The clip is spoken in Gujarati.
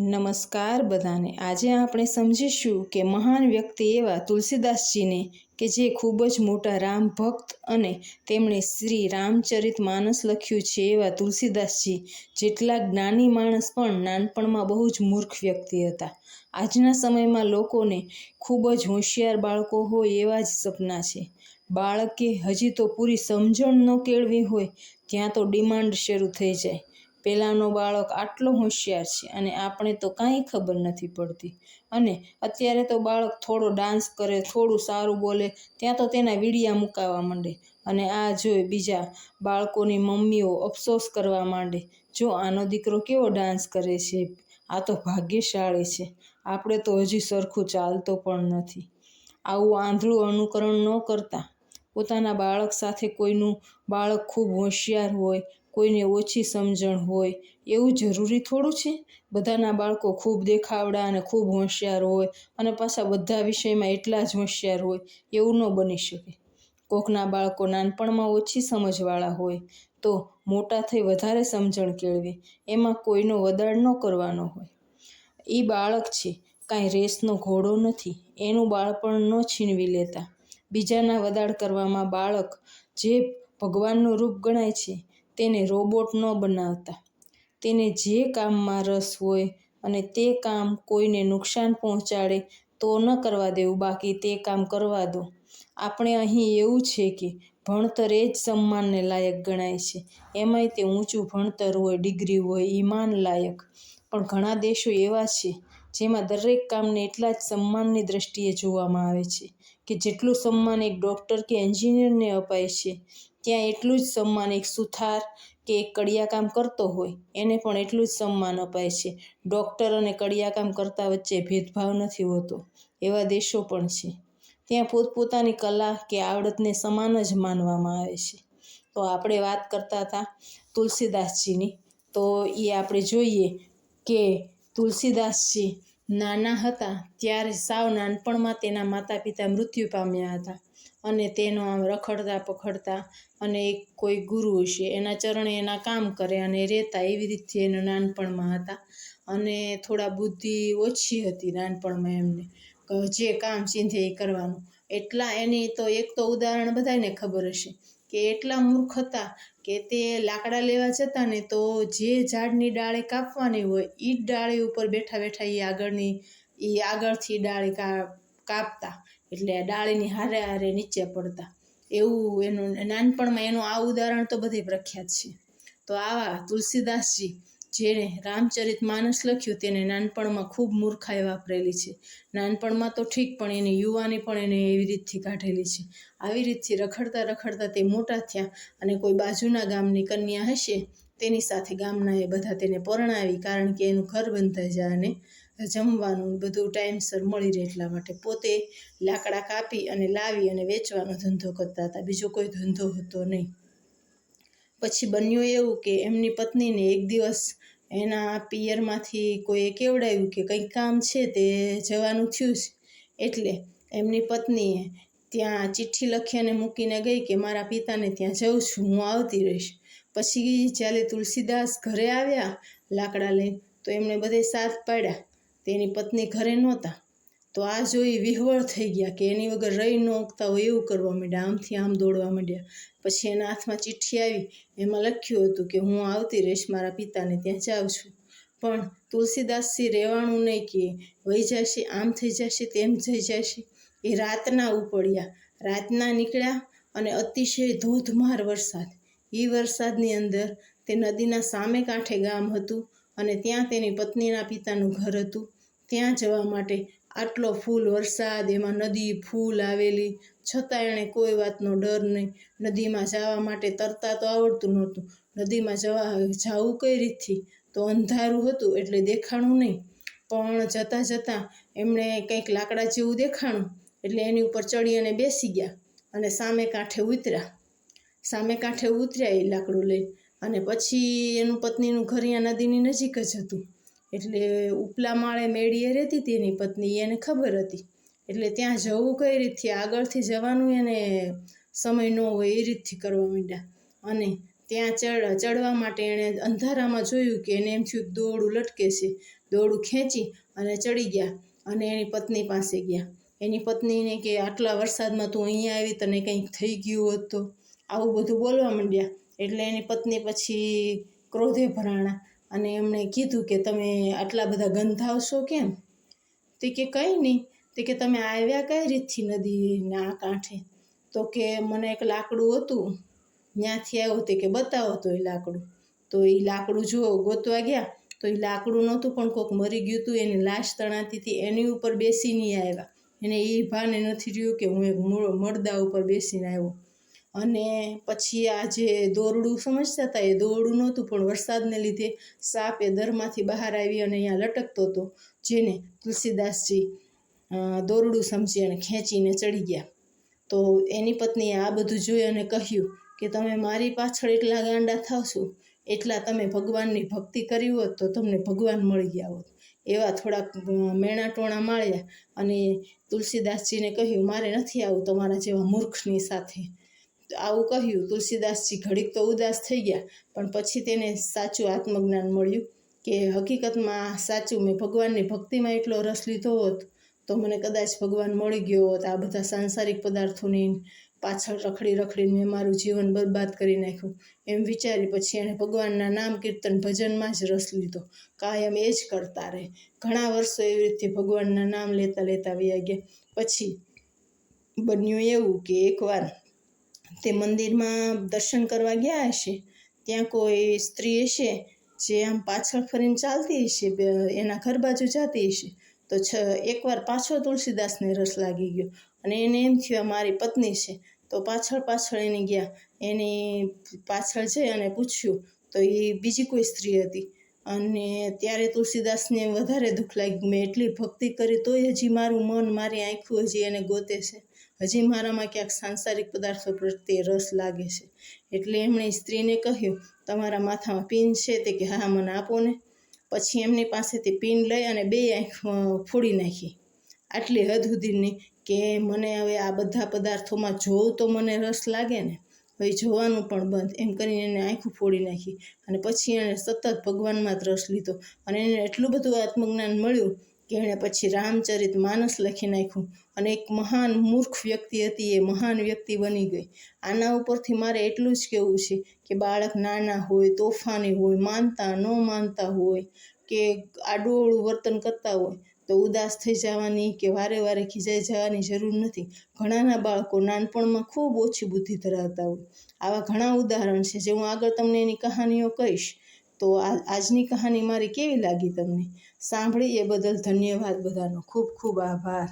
નમસ્કાર બધાને. આજે આપણે સમજીશું કે મહાન વ્યક્તિ એવા તુલસીદાસજીને કે જે ખૂબ જ મોટા રામ ભક્ત અને તેમણે શ્રી રામચરિત માનસ લખ્યું છે એવા તુલસીદાસજી જેટલા જ્ઞાની માણસ પણ નાનપણમાં બહુ જ મૂર્ખ વ્યક્તિ હતા. આજના સમયમાં લોકોને ખૂબ જ હોશિયાર બાળકો હોય એવા જ સપના છે. બાળકે હજી તો પૂરી સમજણ ન કેળવી હોય, ત્યાં તો ડિમાન્ડ શરૂ થઈ જાય. પહેલાંનો બાળક આટલો હોશિયાર છે અને આપણે તો કાંઈ ખબર નથી પડતી. અને અત્યારે તો બાળક થોડો ડાન્સ કરે, થોડું સારું બોલે, ત્યાં તો તેના વીડિયા મુકાવા માંડે. અને આ જોઈ બીજા બાળકોની મમ્મીઓ અફસોસ કરવા માંડે, જો આનો દીકરો કેવો ડાન્સ કરે છે? આ તો ભાગ્યશાળી છે. આપણે તો હજી સરખું ચાલતો પણ નથી. આવું આંધળું અનુકરણ ન કરતા. પોતાના બાળક સાથે કોઈનું બાળક ખૂબ હોશિયાર હોય કોઈને ઓછી સમજણ હોય, એવું જરૂરી થોડું છે? બધાના બાળકો ખૂબ દેખાવડા અને ખૂબ હોશિયાર હોય અને પાછા બધા વિષયમાં એટલા જ હોશિયાર હોય, એવું ન બની શકે. કોકના બાળકો નાનપણમાં ઓછી સમજવાળા હોય, તો મોટા થઈ વધારે સમજણ કેળવે, એમાં કોઈનો વદાડ ન કરવાનો હોય. એ બાળક છે, કાંઈ રેસનો ઘોડો નથી, એનું બાળપણ ન છીનવી લેતા. બીજાના વદાડ કરવામાં બાળક જે ભગવાનનું રૂપ ગણાય છે તેને રોબોટ ન બનાવતા. તેને જે કામમાં રસ હોય અને તે કામ કોઈને નુકસાન પહોંચાડે તો ન કરવા દેવું, બાકી તે કામ કરવા દો. આપણે અહીં એવું છે કે ભણતર એ જ સન્માનને લાયક ગણાય છે. એમાંય તે ઊંચું ભણતર હોય, ડિગ્રી હોય એ લાયક. પણ ઘણા દેશો એવા છે જેમાં દરેક કામને એટલા જ સન્માનની દ્રષ્ટિએ જોવામાં આવે છે. કે જેટલું સન્માન એક ડૉક્ટર કે એન્જિનિયરને અપાય છે, ત્યાં એટલું જ સન્માન એક સુથાર કે એક કડિયાકામ કરતો હોય, એને પણ એટલું જ સન્માન અપાય છે. ડૉક્ટર અને કડિયાકામ કરતા વચ્ચે ભેદભાવ નથી હોતો, એવા દેશો પણ છે. ત્યાં પોતપોતાની કલા કે આવડતને સમાન જ માનવામાં આવે છે. તો આપણે વાત કરતા હતા તુલસીદાસજીની. તો એ આપણે જોઈએ કે તુલસીદાસજી નાના હતા ત્યારે સાવ નાનપણમાં તેના માતા પિતા મૃત્યુ પામ્યા હતા અને તેનો આમ રખડતા પખડતા અને એક કોઈ ગુરુ હશે, એના ચરણે એના કામ કરે અને રહેતા એવી રીતે એના નાનપણમાં હતા. અને થોડા બુદ્ધિ ઓછી હતી નાનપણમાં એમને જે કામ ચીંધે એ કરવાનું. એટલા એની તો એક તો ઉદાહરણ બધાને ખબર હશે. કે એટલા મૂર્ખ હતા કે તે લાકડા લેવા જતા ને તો જે ઝાડની ડાળે કાપવાની હોય એ ડાળી ઉપર બેઠા બેઠા એ આગળની એ આગળથી ડાળી કાપતા. એટલે ડાળીની હારે હારે નીચે પડતા. એવું એનું, નાનપણમાં એનું આ ઉદાહરણ તો બધે પ્રખ્યાત છે. તો આવા તુલસીદાસજી જેણે રામચરિત માનસ લખ્યું તેને નાનપણમાં ખૂબ મૂર્ખાઈ વાપરેલી છે. નાનપણમાં તો ઠીક, પણ એની યુવાની પણ એને એવી રીતથી કાઢેલી છે. આવી રીતથી રખડતા રખડતા તે મોટા થયા અને કોઈ બાજુના ગામની કન્યા હશે તેની સાથે ગામના એ બધા તેને પરણાવી કારણ કે એનું ઘર બંધાઈ જાય અને જમવાનું બધું ટાઈમસર મળી રહે એટલા માટે પોતે લાકડા કાપી અને લાવી અને વેચવાનો ધંધો કરતા હતા. બીજો કોઈ ધંધો હતો નહીં. પછી બન્યું એવું કે એમની પત્નીને એક દિવસ એના પિયરમાંથી કોઈએ કેવડાવ્યું કે કંઈક કામ છે તે જવાનું થયું છે. એટલે એમની પત્નીએ ત્યાં ચિઠ્ઠી લખી અને મૂકીને ગઈ કે મારા પિતાને ત્યાં જઉં છું, હું આવતી રહીશ. પછી જ્યારે તુલસીદાસ ઘરે આવ્યા લાકડા લઈને, તો એમણે બધે સાથ પાડ્યા. તેની પત્ની ઘરે નહોતા. તો આ જોઈ વિહવળ થઈ ગયા કે એની વગર રહી ન ઉગતા હોય એવું કરવા માંડ્યા. આમથી આમ દોડવા માંડ્યા. પછી એના હાથમાં ચિઠ્ઠી આવી. એમાં લખ્યું હતું કે હું આવતી રહીશ મારા પિતાને ત્યાં જાઉં છું. પણ તુલસીદાસજી રહેવાનું નહીં કે. વહી જશે, આમ થઈ જશે, તેમ થઈ જશે. એ રાતના ઉપડ્યા. રાતના નીકળ્યા અને અતિશય ધોધમાર વરસાદ. એ વરસાદની અંદર તે નદીના સામે કાંઠે ગામ હતું અને ત્યાં તેની પત્નીના પિતાનું ઘર હતું. ત્યાં જવા માટે આટલો ફૂલ વરસાદ, એમાં નદી ફૂલ આવેલી. છતાં એણે કોઈ વાતનો ડર નહીં. નદીમાં જવા માટે તરતા તો આવડતું નહોતું. નદીમાં જવા જવું કઈ રીતથી? તો અંધારું હતું એટલે દેખાણું નહીં. પણ જતાં જતાં એમણે કંઈક લાકડા જેવું દેખાણું. એટલે એની ઉપર ચડી અને બેસી ગયા અને સામે કાંઠે ઉતર્યા. સામે કાંઠે ઉતર્યા એ લાકડું લઈ અને પછી એનું પત્નીનું ઘર અહીંયા નદીની નજીક જ હતું. એટલે ઉપલા માળે મેળીએ રહેતી તેની પત્ની એને ખબર હતી. એટલે ત્યાં જવું કઈ રીતથી, આગળથી જવાનું એને સમય ન હોય એ રીતથી કરવા માંડ્યા. અને ત્યાં ચડ, ચડવા માટે એણે અંધારામાં જોયું કે એને એમ થયું દોડું લટકે છે. દોરડું ખેંચી અને ચડી ગયા અને એની પત્ની પાસે ગયા. એની પત્નીને કે આટલા વરસાદમાં તું અહીંયા આવી તને કંઈક થઈ ગયું હોત તો. આવું બધું બોલવા માંડ્યા. એટલે એની પત્ની પછી ક્રોધે ભરાણા. અને એમણે કીધું કે તમે આટલા બધા ગંધાવશો કેમ? તે કે કંઈ નહીં. તે કે તમે આવ્યા કઈ રીતથી નદીના આ કાંઠે? તો કે મને એક લાકડું હતું. ત્યાંથી આવ્યો તે કે બતાવો તો એ લાકડું. તો એ લાકડું જુઓ, ગોતવા ગયા. તો એ લાકડું નહોતું પણ કોક મરી ગયું હતું. એની લાશ તણાતી હતી એની ઉપર બેસીને આવ્યા. એને એ ભાને નથી રહ્યું કે હું એક મૂળ- મળદા ઉપર બેસીને આવ્યો. અને પછી આ જે દોરડું સમજતા હતા, એ દોરડું નહોતું, પણ વરસાદને લીધે સાપ એ દરમાંથી બહાર આવી અને અહીંયા લટકતો હતો, જેને તુલસીદાસજી દોરડું સમજી અને ખેંચીને ચડી ગયા. તો એની પત્નીએ આ બધું જોઈ અને કહ્યું કે, તમે મારી પાછળ એટલા ગાંડા થાવ છો, એટલા તમે ભગવાનની ભક્તિ કરી હોત તો તમને ભગવાન મળી ગયા હોત. એવા થોડાક મેણાટોણા મેણા ટોણા માળ્યા અને તુલસીદાસજીને કહ્યું, મારે નથી આવું તમારા જેવા મૂર્ખની સાથે. આવું કહ્યું, તુલસીદાસજી ઘડીક તો ઉદાસ થઈ ગયા, પણ પછી તેને સાચું આત્મજ્ઞાન મળ્યું કે હકીકતમાં સાચું મેં ભગવાનની ભક્તિમાં એટલો રસ લીધો હોત, તો મને કદાચ ભગવાન મળી ગયો હોત. આ બધા સાંસારિક પદાર્થોની પાછળ રખડી રખડીને મેં મારું જીવન બરબાદ કરી નાખ્યું. એમ વિચારી પછી એણે ભગવાનના નામ કીર્તન ભજનમાં જ રસ લીધો. કાયમ એ જ કરતા રહે. ઘણા વર્ષો એવી રીતે ભગવાનના નામ લેતા લેતા વ્યા ગયા. પછી બન્યું એવું કે એકવાર તે મંદિરમાં દર્શન કરવા ગયા હશે. ત્યાં કોઈ સ્ત્રી હશે જે આમ પાછળ ફરીને ચાલતી હશે એના ઘર બાજુ જતી હશે. તો છ, એકવાર પાછો તુલસીદાસને રસ લાગી ગયો. અને એને એમ થયું મારી પત્ની છે. તો પાછળ પાછળ એને ગયા. એની પાછળ જઈ અને પૂછ્યું, તો એ બીજી કોઈ સ્ત્રી હતી? અને ત્યારે તુલસીદાસને વધારે દુઃખ લાગ્યું, મેં એટલી ભક્તિ કરી તોય હજી મારું મન મારી આંખું હજી એને ગોતે છે. હજી મારામાં ક્યાંક સાંસારિક પદાર્થો પ્રત્યે રસ લાગે છે. એટલે એમણે સ્ત્રીને કહ્યું, તમારા માથામાં પિન છે તે કે, હા, મને આપો ને. પછી એમની પાસેથી પિન લઈ અને બે આંખ ફોડી નાખી. આટલી હદ સુધીની કે મને હવે આ બધા પદાર્થોમાં જોઉં તો મને રસ લાગે ને. હવે જોવાનું પણ બંધ. એમ કરીને એને આંખું ફોડી નાખી અને પછી એણે સતત ભગવાનમાં જ રસ લીધો. અને એને એટલું બધું આત્મજ્ઞાન મળ્યું કે એણે પછી રામચરિત માનસ લખી નાખ્યું. અને એક મહાન મૂર્ખ વ્યક્તિ હતી, એ મહાન વ્યક્તિ બની ગઈ. આના ઉપરથી મારે એટલું જ કહેવું છે કે બાળક નાના હોય, તોફાની હોય, માનતા, ન માનતા હોય, કે આડું વર્તન કરતા હોય, તો ઉદાસ થઈ જવાની કે વારે વારે ખીજાઈ જવાની જરૂર નથી. ઘણાના બાળકો નાનપણમાં ખૂબ ઓછી બુદ્ધિ ધરાવતા હોય. આવા ઘણા ઉદાહરણ છે, જે હું આગળ તમને એની કહાનીઓ કહીશ. તો આ, આજની કહાની મારી કેવી લાગી તમને? સાંભળી એ બદલ ધન્યવાદ બધાનો. ખૂબ ખૂબ આભાર.